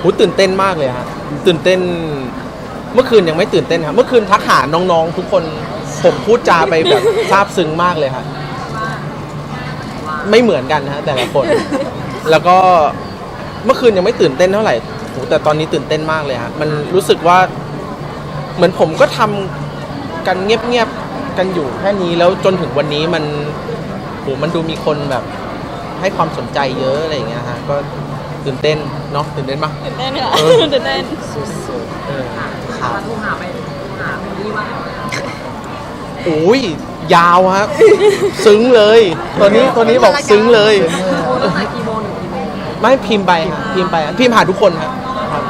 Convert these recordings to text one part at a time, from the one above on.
หูตื่นเต้นมากเลยฮะตื่นเต้น เมื่อคืนยังไม่ตื่นเต้นครับเมื่อคืนทักหาน้องๆ ทุกคนผมพูดจาไปแบบซาบซึ้งมากเลยครับไม่เหมือนกันฮะแต่ละคน แล้วก็เมื่อคืนยังไม่ตื่นเต้นเท่าไหร่โหแต่ตอนนี้ตื่นเต้นมากเลยฮะมันรู้สึกว่า เหมือนผมก็ทำกันเงียบๆกันอยู่แค่นี้แล้วจนถึงวันนี้มันโหมันดูมีคนแบบ ให้ความสนใจเยอะอะไรอย่างเงี้ยฮะก็ ตื่นเต้นเนาะตื่นเต้นปะ ตื่นเต้นค่ะ เออ ตื่นเต้นสุดๆเออครับ มาโทรหาไปโทรหาไปนี่ว่าโอ้ยยาวฮะ ซึ้งเลยตัวนี้ตัวนี้บอกซึ้งเลยโทรตั้งแต่กี่โมงถึงกี่โมงไม่พิมพ์ไปฮะพิมพ์ไปฮะพิมพ์หาทุกคนครับครับ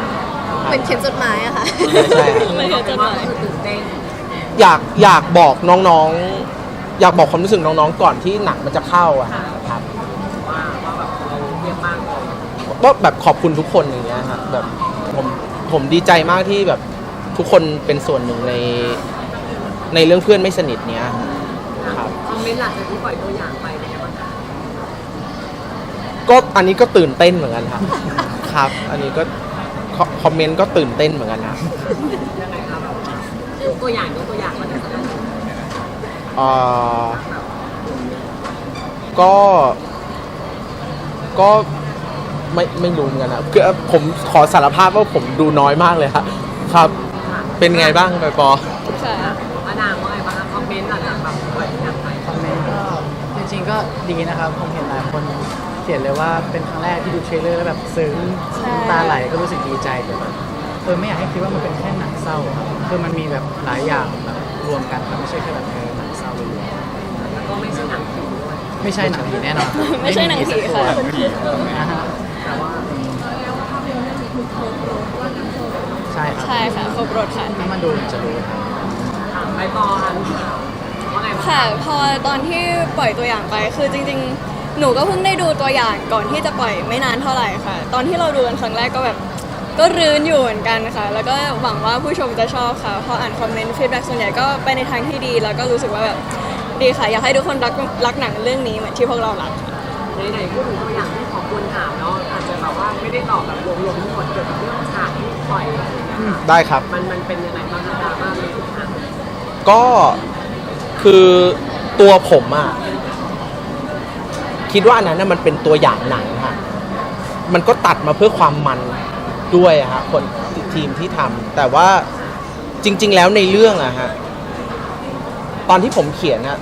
เป็นเขียนจดหมายอะค่ะ ใช่ใช่ฮะไม่เห็นจดหมายคือตื่นเต้นอยากอยากบอกน้องๆ อยากบอกความรู้สึกน้องๆ ก่อนที่หนังมันจะเข้าอะครับ ว่าว่าแบบเราเยี่ยมมากเลย ว่าแบบขอบคุณทุกคนอย่างเงี้ยครับแบบผมผมดีใจมากที่แบบทุกคนเป็นส่วนหนึ่งในในเรื่องเพื่อนไม่สนิทเนี้ยครับคอมเมนต์หลังจากที่ปล่อยตัวอย่างไปเป็นไงบ้างคะก็อันนี้ก็ตื่นเต้นเหมือนกันครับ ครับ อันนี้ก็คอคอมเมนต์ก็ตื่นเต้นเหมือนกันนะยังไงคะแบบยกตัวอย่างยกตัวอย่างมันจะได้เอ่อก็ก็ ไม่ไม่รู้เหมือนกันนะคือผมขอสารภาพว่าผมดูน้อยมากเลยครับครับ ค่ะเป็นไงบ้างไปปอค่ะมานางว่าไงบ้างคะคอมเมนต์หลังจากแบบปล่อยตัวอย่างไปคอมเมนต์ก็จริงๆก็ดีนะครับ ผมเห็นหลายคนเขียนเลยว่าเป็นครั้งแรกที่ดูเทรลเลอร์แล้วแบบซึ้งใช่ น้ำตาไหลก็รู้สึกดีใจแต่แบบเออไม่อยากให้คิดว่ามันเป็นแค่หนังเศร้าครับคือมันมีแบบหลายอย่างแบบรวมกันครับไม่ใช่แค่แบบเออหนังเศร้าเลยแล้วก็ไม่ใช่หนังผีด้วยไม่ใช่หนังผีแน่นอนครับไม่ใช่หนังผีค่ะ อ่าฮะแต่ว่า ใช่ครับใช่ค่ะครบรถค่ะ ถ้ามันดูจะรู้ครับถามไปปอค่ะว่าไงบ้างค่ะ พอตอนที่ปล่อยตัวอย่างไปคือจริง ๆ หนูก็เพิ่งได้ดูตัวอย่างก่อนที่จะปล่อยไม่นานเท่าไหร่ค่ะ ตอนที่เราดูกันครั้งแรกก็แบบก็รื้นอยู่เหมือนกันค่ะ แล้วก็หวังว่าผู้ชมจะชอบค่ะพออ่านคอมเมนต์ฟีดแบ็กส่วนใหญ่ก็ไปในทางที่ดี แล้วก็รู้สึกว่าแบบดีค่ะ อยากให้ทุกคนรักรักหนังเรื่องนี้เหมือนที่พวกเรารักค่ะ ไหนๆพูดถึงตัวอย่างที่ขอ ควรถามเนาะอาจจะแบบว่าไม่ได้ตอบแบบรวมๆทั้งหมดเกี่ยวกับเรื่องฉากที่ปล่อยอะไรอย่างเงี้ยค่ะได้ครับ มันมันเป็นยังไงบ้างคะดราม่าในทุกทางก็คือตัวผมอะคิดว่าอันนั้นน่ะมันเป็นตัวอย่างหนังค่ะมันก็ตัดมาเพื่อความมันด้วยอะฮะคนทีมที่ทำแต่ว่าจริง ๆ แล้วในเรื่องอะฮะตอนที่ผมเขียนอะ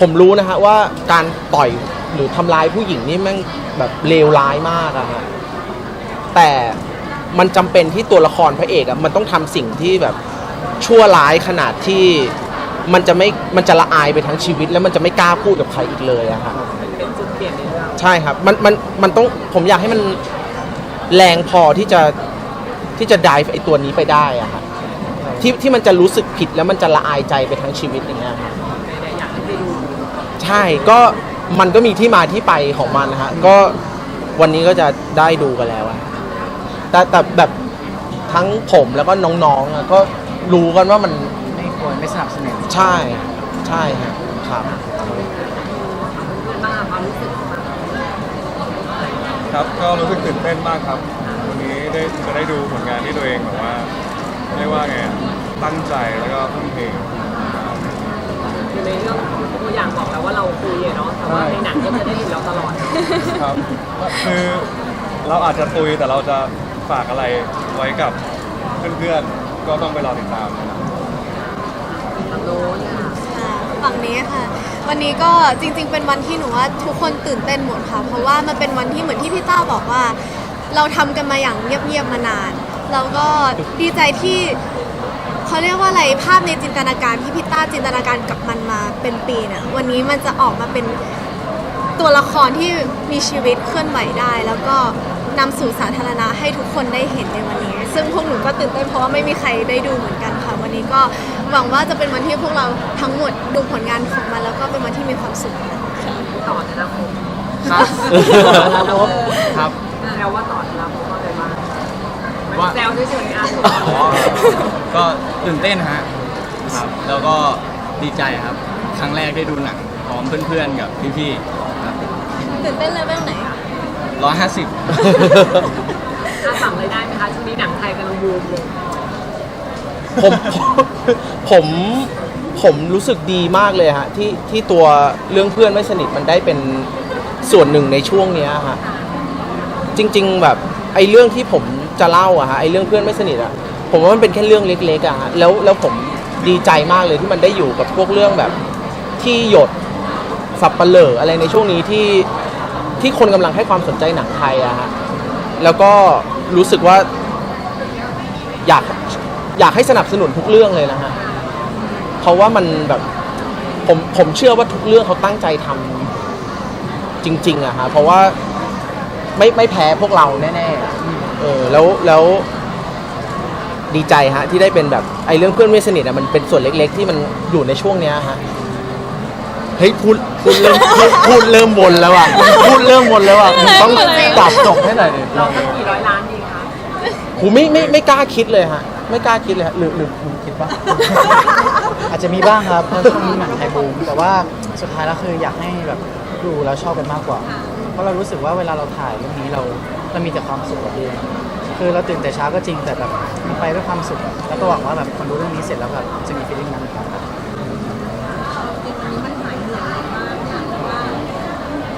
ผมรู้นะฮะว่าการต่อย หรือทำร้ายผู้หญิงนี่แม่งแบบเลวร้ายมากอะฮะแต่มันจำเป็นที่ตัวละครพระเอกอะมันต้องทำสิ่งที่แบบชั่วร้ายขนาดที่มันจะไม่มันจะละอายไปทั้งชีวิต แล้วมันจะไม่กล้าพูดกับใครอีกเลยอะครับ มันเป็นจุดเปลี่ยนในเรื่องใช่ครับ มันมันมันต้องผมอยากให้มันแรงพอที่จะที่จะดิฟไอตัวนี้ไปได้อะครับที่ที่มันจะรู้สึกผิดแล้วมันจะละอายใจไปทั้งชีวิตอย่างเงี้ยครับ ในๆอยากให้ได้ดู ใช่ก็ มันก็มีที่มาที่ไปของมันนะฮะก็วันนี้ก็จะได้ดูกันแล้วอะแต่แต่แบบทั้งผมแล้วก็น้องๆอะก็รู้กันว่ามันไม่ควรไม่สนับสนุนใช่ใช่ฮะครับเพื่อนบ้างความรู้สึกของมันครับก็รู้สึกตื่นเต้นมากครับ วันนี้ได้จะได้ดูผลงานที่ตัวเองแบบว่าเรียกว่าไงอะตั้งใจแล้วก็ทุ่มเท คือในเรื่องตัวอย่างบอกแล้วว่าเราคุยอะเนาะแต่ว่าในหนังก็จะได้เห็นเราตลอด ครับคือเราอาจจะตุยแต่เราจะฝากอะไรไว้กับเพื่อนๆ ก็ต้องไปรอติดตามนะครับ ทางโน้นค่ะค่ะฝั่งนี้ค่ะ วันนี้ก็จริง ๆ เป็นวันที่หนูว่าทุกคนตื่นเต้นหมดค่ะ เพราะว่ามันเป็นวันที่เหมือนที่พี่ต้าบอกว่า เราทำกันมาอย่างเงียบๆมานานแล้วก็ดีใจที่ เขาเรียกว่าอะไรภาพในจินตนาการที่พี่ต้าจินตนาการกับมันมาเป็นปีเนี่ยวันนี้มันจะออกมาเป็นตัวละครที่มีชีวิตเคลื่อนไหวได้ แล้วก็นำสู่สาธารณะให้ทุกคนได้เห็นในวันนี้ ซึ่งพวกหนูก็ตื่นเต้นเพราะว่าไม่มีใครได้ดูเหมือนกันค่ะวันนี้ก็หวังว่าจะเป็นวันที่พวกเราทั้งหมดดูผลงานของมัน แล้วก็เป็นวันที่มีความสุขต่อธนาคมครับ ครับแซวว่าต่อธนาคมว่าอะไรบ้าง ว่าแซวเฉยๆอะก็ตื่นเต้นฮะครับ แล้วก็ดีใจครับ ครั้งแรกได้ดูหนังพร้อมเพื่อนๆกับพี่ๆครับตื่นเต้นเลเวลไหนร้อยห้าสิบอะฝั่งเลยบูมเลยผมผมผมรู้สึกดีมากเลยฮะที่ที่ตัวเรื่องเพื่อนไม่สนิทมันได้เป็นส่วนหนึ่งในช่วงเนี้ยฮะจริง ๆ แบบ ไอ้เรื่องที่ผมจะเล่าอะฮะไอ้เรื่องเพื่อนไม่สนิทอะผมว่ามันเป็นแค่เรื่องเล็กๆอะฮะแล้วแล้วผมดีใจมากเลยที่มันได้อยู่กับพวกเรื่องแบบที่หยดสับปะเหร่ออะไรในช่วงนี้ที่ที่คนกำลังให้ความสนใจหนังไทยอะฮะแล้วก็รู้สึกว่าอยากอยากให้สนับสนุนทุกเรื่องเลยนะฮะเพราะว่ามันแบบผมผมเชื่อว่าทุกเรื่องเขาตั้งใจทำจริงๆอะฮะเพราะว่า ไม่ไม่แพ้พวกเราแน่ๆอะเออแล้วแล้วดีใจฮะที่ได้เป็นแบบไอ้เรื่องเพื่อนไม่สนิทอะมันเป็นส่วนเล็ก ๆ ที่มันอยู่ในช่วงเนี้ยฮะเฮ้ยพูดพูดเริ่มพูดพูดเริ่มวนแล้วอะพูดเริ่มวนแล้วอะมึงต้องตอบจบให้หน่อยดิเราตั้งกี่ร้อยล้านดีคะกูไม่ไม่ไม่กล้าคิดเลยฮะ ไม่กล้าคิดเลยฮะหรือหรือหรือคิดปะอาจจะมีบ้างครับเพราะช่วงนี้หนังไทยบูมแต่ว่าสุดท้ายแล้วคืออยากให้แบบดูแล้วชอบกันมากกว่า เพราะเรารู้สึกว่าเวลาเราถ่ายเรื่องนี้เราเรามีแต่ความสุขกับเองคือเราตื่นแต่เช้าก็จริงแต่แบบมันไปด้วยความสุขอะแล้วก็หวังว่าแบบคนดูเรื่องนี้เสร็จแล้วแบบจะมีฟีลลิ่งนั้นเหมือนกันครับ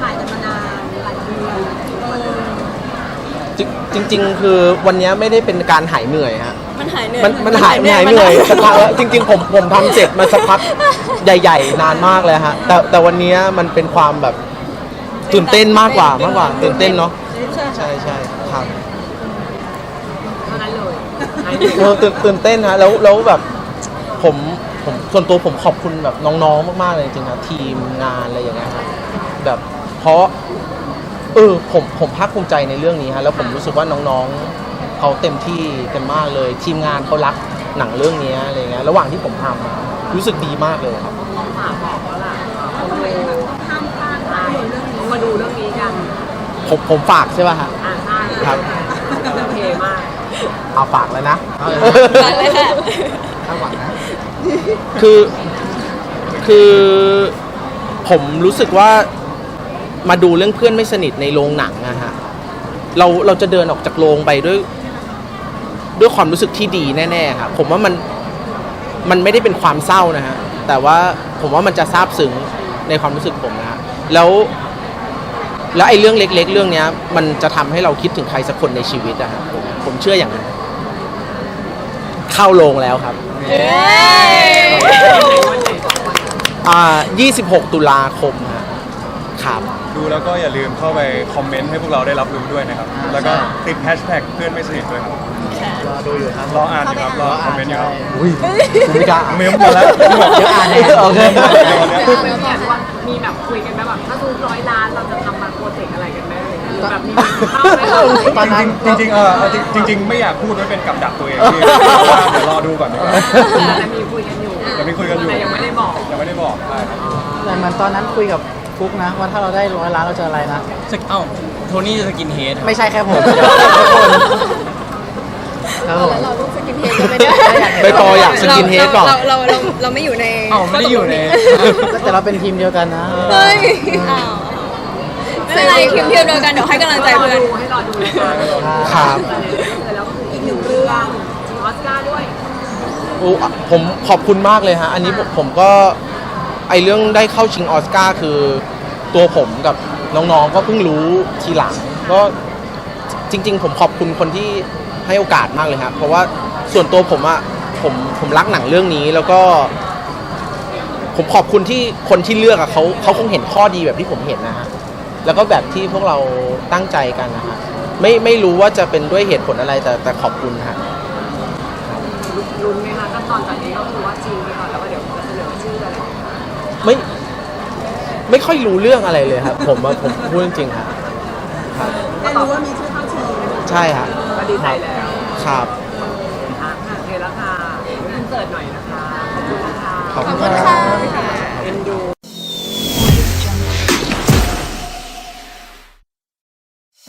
ถ่ายกันมานานหลายเดือนจริงจริง ๆ คือวันเนี้ยไม่ได้เป็นการหายเหนื่อยฮะมันหายเหนื่อยมันมันหายหายเหนื่อยสักพักแล้วจริง ๆ ผมผมทำเสร็จมาสักพักใหญ่ ๆ นานมากเลยฮะแต่แต่วันเนี้ยมันเป็นความแบบ ตื่นเต้นมากกว่ามากกว่า ตื่นเต้นเนาะใช่ใช่ใช่ครับเท่านั้นเลยหายเออตื่นตื่นเต้นฮะแล้วแล้วแบบผมผมส่วนตัวผมขอบคุณแบบน้องๆ มากๆเลยจริงๆครับทีมงานอะไรอย่างเงี้ยครับแบบเพราะเออผมผมภาคภูมิใจในเรื่องนี้ฮะแล้วผมรู้สึกว่าน้องๆเขาเต็มที่กันมากเลย ทีมงานเขารักหนังเรื่องนี้อะไรเงี้ยระหว่างที่ผมทำอะรู้สึกดีมากเลยครับ ต้องฝากบอกแล้วล่ะคนดูห้ามพลาดใช่ต้องมา ดูเรื่องนี้กันผมผมฝากใช่ป่ะฮะ อ่าใช่ครับ โอเคมากเอาฝากแล้วนะฝากเลยค่ะถ้าหวังนะ คือคือผมรู้สึกว่ามาดูเรื่องเพื่อนไม่สนิทในโรงหนังนะฮะเราเราจะเดินออกจากโรงไปด้วย ด้วยความรู้สึกที่ดีแน่ๆครับผมว่ามันมันไม่ได้เป็นความเศร้านะฮะแต่ว่าผมว่ามันจะซาบซึ้งในความรู้สึกผมนะฮะแล้ว แล้วไอ้เรื่องเล็ก ๆ เรื่องเนี้ย มันจะทำให้เราคิดถึงใครสักคนในชีวิตอะครับผมผมเชื่ออย่างนั้นเข้าโรงแล้วครับเย้อ่า26 ตุลาคมฮะครับ ดูแล้วก็อย่าลืมเข้าไปคอมเมนต์ให้พวกเราได้รับรู้ด้วยนะครับอ่าแล้วก็ใช่ติดแฮชแท็กเพื่อนไม่สนิทด้วยครับรอดูอยู่ครับรออ่านอยู่ครับรอคอมเมนต์อยู่ครับอุ้ยไม่กล้าเมมหมดแล้ว เดี๋ยวอ่านให้โอเคคือไม่อยากว่ามีแบบคุยกันไหมแบบถ้าซื้อร้อยล้าน แบบมีข้าวไหมเราตอนนั้นจริงๆเออเอาจริงจริง ๆ ไม่อยากพูดไว้เป็นกับดักตัวเองพี่เพราะว่าเดี๋ยวรอดูก่อนดีกว่าแต่มีคุยกันอยู่แต่มีคุยกันอยู่แต่ยังไม่ได้บอกยังไม่ได้บอกใช่ครับแต่เหมือนตอนนั้นคุยกับฟุกนะว่าถ้าเราได้ร้อยล้านเราจะอะไรนะสกเอ้าโทนี่จะสกินเฮดไม่ใช่แค่ผมครับผมเราลูกสกินเฮดกันไปด้วยไปต่ออยากสกินเฮดเปล่าเราเราเราเราไม่อยู่ในเอ้าไม่ได้อยู่ในแต่เราเป็นทีมเดียวกันนะเฮ้ยอ้าว ไม่เป็นไรทีมเทียมเดียวกันเดี๋ยวให้กำลังใจรอเพื่อน ดูให้รอดูนะคะครับแต่ในเรื่องเลยแล้วก็คืออีกหนึ่งเรื่องจริงออสการ์ด้วย โอ้อะผมขอบคุณมากเลยฮะ อันนี้ผมผมก็ไอเรื่องได้เข้าชิงออสการ์คือตัวผมกับน้องๆ ก็เพิ่งรู้ทีหลัง ก็จริง ๆ ผมขอบคุณคนที่ให้โอกาสมากเลยครับ เพราะว่าส่วนตัวผมอะผมผมรักหนังเรื่องนี้แล้วก็ ผมขอบคุณที่คนที่เลือกอะเขาเขาคงเห็นข้อดีแบบที่ผมเห็นนะฮะ แล้วก็แบบที่พวกเราตั้งใจกันนะฮะไม่ไม่รู้ว่าจะเป็นด้วยเหตุผลอะไรแต่แต่ขอบคุณฮะลุ้นไหมคะขั้นตอนจากนี้ก็คือว่าจริงไปก่อนแล้วก็เดี๋ยวจะเสนอชื่ออะไรไม่ไม่ค่อยรู้เรื่องอะไรเลยครับ ผมว่าผมพูดจริงๆครับครับแต่รู้ว่ามีชื่อเข้าชิงใช่ครับก็ดีใจแล้วครับอะค่ะโอเคแล้วค่ะอินเสิร์ตหน่อยนะคะขอบคุณนะคะขอบคุณขอบคุณครัค่ะบเอ็นดู